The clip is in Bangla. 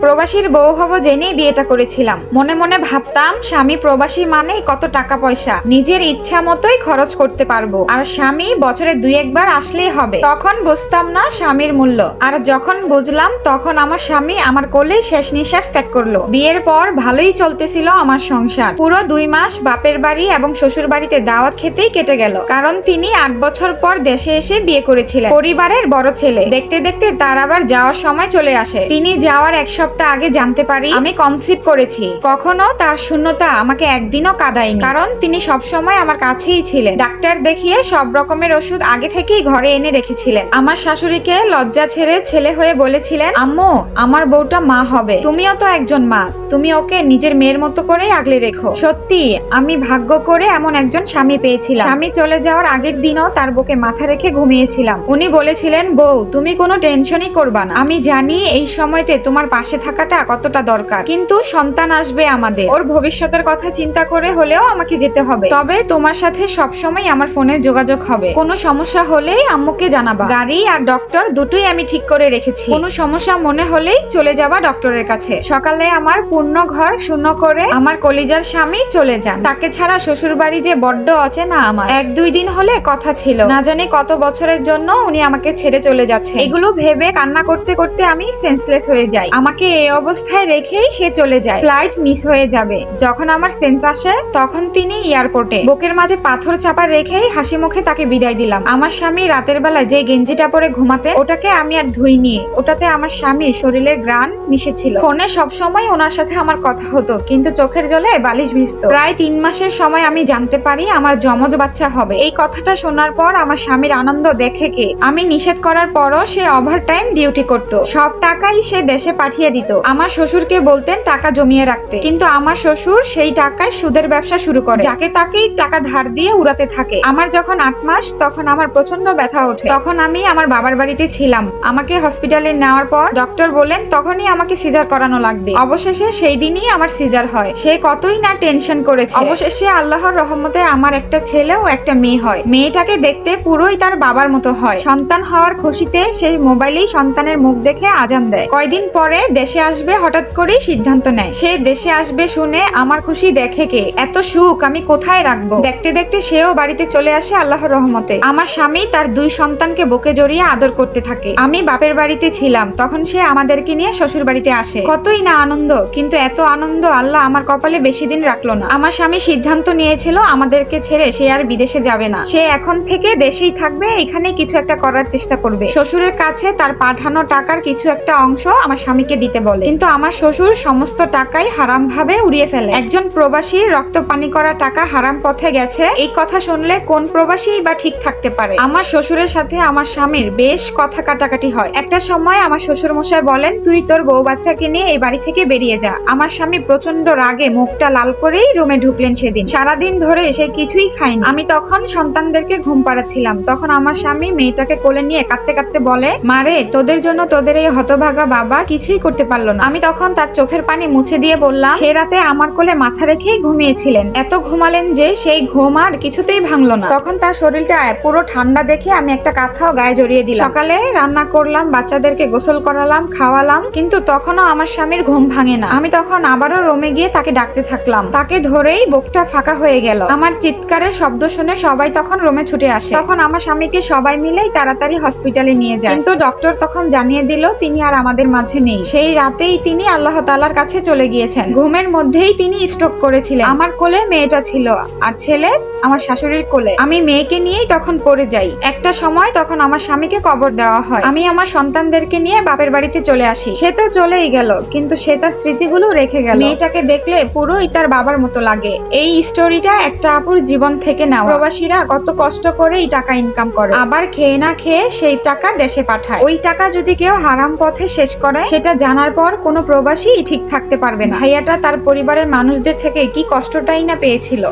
প্রবাসীর বউ হব জেনেই বিয়েটা করেছিলাম। মনে মনে ভাবতাম, স্বামী প্রবাসী মানে কত টাকা পয়সা। নিজের ইচ্ছা মতোই খরচ করতে পারব। আর স্বামী বছরে দুই একবার আসলেই হবে। তখন বুঝতাম না স্বামীর মূল্য। আর যখন বুঝলাম, তখন আমার স্বামী আমার কোলেই শেষ নিঃশ্বাস ত্যাগ করল। বিয়ের পর ভালোই চলতেছিল আমার সংসার। পুরো দুই মাস বাপের বাড়ি এবং শ্বশুর বাড়িতে দাওয়াত খেতেই কেটে গেল। কারণ তিনি আট বছর পর দেশে এসে বিয়ে করেছিলেন। পরিবারের বড় ছেলে। দেখতে দেখতে তার আবার যাওয়ার সময় চলে আসে। তিনি যাওয়ার এক আগে জানতে পারি, আমি কনসিভ করেছি। কখনো তার শূন্যতা আমাকে একদিনও কাঁদায়নি। কারণ তিনি সবসময় আমার কাছেই ছিলেন। ডাক্তার দেখিয়ে সব রকমের ওষুধ আগে থেকেই ঘরে এনে রেখেছিলেন। আমার শাশুড়িকে লজ্জা ছেড়ে ছেলে হয়ে বলেছিলেন, আম্মু, আমার বউটা মা হবে। তুমিও তো একজন মা। তুমি ওকে নিজের মেয়ের মতো করেই আগলে রেখো। সত্যি, আমি ভাগ্য করে এমন একজন স্বামী পেয়েছিলাম। স্বামী চলে যাওয়ার আগের দিনও তার বুকে মাথা রেখে ঘুমিয়েছিলাম। উনি বলেছিলেন, বউ, তুমি কোনো টেনশনই করবা না। আমি জানি এই সময়তে তোমার পাশে থাকাটা কতটা দরকার? কিন্তু সন্তান আসবে আমাদের। ওর ভবিষ্যতের কথা চিন্তা করে হলেও আমাকে যেতে হবে। তবে তোমার সাথে সবসময় আমার ফোনে যোগাযোগ হবে। কোনো সমস্যা হলেই আম্মুকে জানাবা। গাড়ি আর ডক্টর দুটোই আমি ঠিক করে রেখেছি। কোনো সমস্যা মনে হলেই চলে যাবা ডক্টরের কাছে। সকালে আমার পূর্ণ ঘর শূন্য করে আমার কলিজার স্বামী চলে যান। তাকে ছাড়া শ্বশুর বাড়ি যে বড্ড আছে না আমার। এক দুই দিন হলে কথা ছিল। না জানি কত বছরের জন্য উনি আমাকে ছেড়ে চলে যাচ্ছে। এগুলো ভেবে কান্না করতে করতে আমি সেন্সলেস হয়ে যাই। আমাকে এই অবস্থায় রেখেই সে চলে যায়। ফ্লাইট মিস হয়ে যাবে। যখন আমার সেন্স আসে, তখন তিনি এয়ারপোর্টে। বুকের মাঝে পাথর চাপা রেখেই হাসি মুখে তাকে বিদায় দিলাম। আমার স্বামী রাতের বেলা যে গেঞ্জিটা পরে ঘুমাতে, ওটাকে আমি আর ধুইনি। ওটাতে আমার স্বামী শরীরের গ্রান মিশেছিল। ফোনে সবসময় ওনার সাথে আমার কথা হতো, কিন্তু চোখের জলে বালিশ ভিজত। প্রায় তিন মাসের সময় আমি জানতে পারি আমার যমজ বাচ্চা হবে। এই কথাটা শোনার পর আমার স্বামীর আনন্দ দেখে কে? আমি নিষেধ করার পরও সে ওভার টাইম ডিউটি করত। সব টাকাই সে দেশে পাঠিয়ে দিত। আমার শ্বশুরকে বলতেন টাকা জমিয়ে রাখতে। কিন্তু আমার শ্বশুর সেই টাকায় সুদের ব্যবসা শুরু করে। যাকে তাকেই টাকা ধার দিয়ে উড়াতে থাকে। আমার যখন আট মাস, তখন আমার প্রচণ্ড ব্যথা ওঠে। তখন আমি আমার বাবার বাড়িতে ছিলাম। আমাকে হসপিটালে নেওয়ার পর ডক্টর বলেন, তখনই আমাকে সিজার করানো লাগবে। অবশেষে সেই দিনই আমার সিজার হয়। সে কতই না টেনশন করেছে। অবশেষে আল্লাহর রহমতে আমার একটা ছেলে ও একটা মেয়ে হয়। মেয়েটাকে দেখতে পুরোই তার বাবার মতো হয়। সন্তান হওয়ার খুশিতে সেই মোবাইলেই সন্তানের মুখ দেখে আজান দেয়। কয়দিন পরে দেশে আসবে, হঠাৎ করেই সিদ্ধান্ত নেয়। সে দেশে আসবে শুনে আমার খুশি দেখে কে? এত সুখ আমি কোথায় রাখব? দেখতে দেখতে সেও বাড়িতে চলে আসে আল্লাহর রহমতে। আমার স্বামী তার দুই সন্তানকে বুকে জড়িয়ে আদর করতে থাকে। আমি বাপের বাড়িতে ছিলাম, তখন সে আমাদেরকে নিয়ে শ্বশুর বাড়িতে আসে। কতই না আনন্দ, কিন্তু এত আনন্দ আল্লাহ আমার কপালে বেশি দিন রাখল না। আমার স্বামী সিদ্ধান্ত নিয়েছিল, আমাদেরকে ছেড়ে সে আর বিদেশে যাবে না। সে এখন থেকে দেশেই থাকবে এখানে কিছু একটা করার চেষ্টা করবে। শ্বশুরের কাছে তার পাঠানো টাকার কিছু একটা অংশ আমার স্বামীকে দিতে বলে। কিন্তু আমার শ্বশুর সমস্ত টাকাই হারাম ভাবে উড়িয়ে ফেলে। একজন প্রবাসী রক্ত পানি করা টাকা হারাম পথে গেছে, এই কথা শুনলে কোন প্রবাসী বা ঠিক থাকতে পারে? আমার শ্বশুরের সাথে আমার স্বামীর বেশ কথা কাটাকাটি হয়। একটা সময় আমার শ্বশুর মশাই বলেন, তুই তোর বউ বাচ্চাকে নিয়ে এই বাড়ি থেকে বেরিয়ে যা। আমার স্বামী প্রচণ্ড রাগে মুখটা লাল করেই রুমে ঢুকলেন সেদিন। সারাদিন ধরে সে কিছুই খায়নি। আমি তখন সন্তানদেরকে ঘুম পাড়াচ্ছিলাম। তখন আমার স্বামী মেয়েটাকে কোলে নিয়ে কাঁদতে কাঁদতে বলে মারে তোদের জন্য তোদের এই হতভাগা বাবা কিছুই করতে পারল না। আমি তখন তার চোখের পানি মুছে দিয়ে বললাম, সে রাতে আমার কোলে মাথা রেখেই ঘুমিয়েছিলেন। এত ঘুমালেন যে সেই ঘুম আর কিছুতেই ভাঙলো না। তখন তার শরীরটা পুরো ঠান্ডা দেখে আমি একটা কাঁথাও গায়ে জড়িয়ে দিলাম। সকালে রান্না করলাম, বাচ্চাদেরকে গোসল করালাম, খাওয়ালাম, কিন্তু তখনও আমার স্বামীর ঘুম ভাঙে না। আমি তখন আবারও রোমে গিয়ে তাকে ডাকতে থাকলাম। তাকে ধরেই বুকটা ফাঁকা হয়ে গেল। আমার চিৎকারের শব্দ শুনে সবাই তখন রোমে ছুটে আসে। তখন আমার স্বামীকে সবাই মিলেই তাড়াতাড়ি হসপিটালে নিয়ে যায়। কিন্তু ডক্টর তখন জানিয়ে দিল, তিনি আর আমাদের মাঝে নেই। সেই রাতেই তিনি আল্লাহ তালার কাছে চলে গিয়েছেন। ঘুমের মধ্যেই তিনি স্ট্রোক করেছিলেন। আমার কোলে মেয়েটা ছিল আর ছেলে আমার শাশুড়ির কোলে। আমি মেয়েকে নিয়েই তখন পড়ে যাই। একটা সময় তখন আমার স্বামীকে কবর দেওয়া হয়। আমি আমার সন্তানদেরকে নিয়ে বাপের বাড়িতে চলে আসি। সে তো চলেই গেল, কিন্তু সে তার স্মৃতিগুলো রেখে গেল। মেয়েটাকে দেখলে পুরোই তার বাবার মতো লাগে। এই স্টোরিটা একটা আপুর জীবন থেকে নেওয়া। প্রবাসীরা কত কষ্ট করে এই টাকা ইনকাম করে। আবার খেয়ে না খেয়ে সেই টাকা দেশে পাঠায়। ওই টাকা যদি কেউ হারাম পথে শেষ করে, সেটা জানার পর কোনো প্রবাসী ঠিক থাকতে পারবে না। ভাইয়াটা তার পরিবারের মানুষদের থেকে কি কষ্টটাই না পেয়েছিল।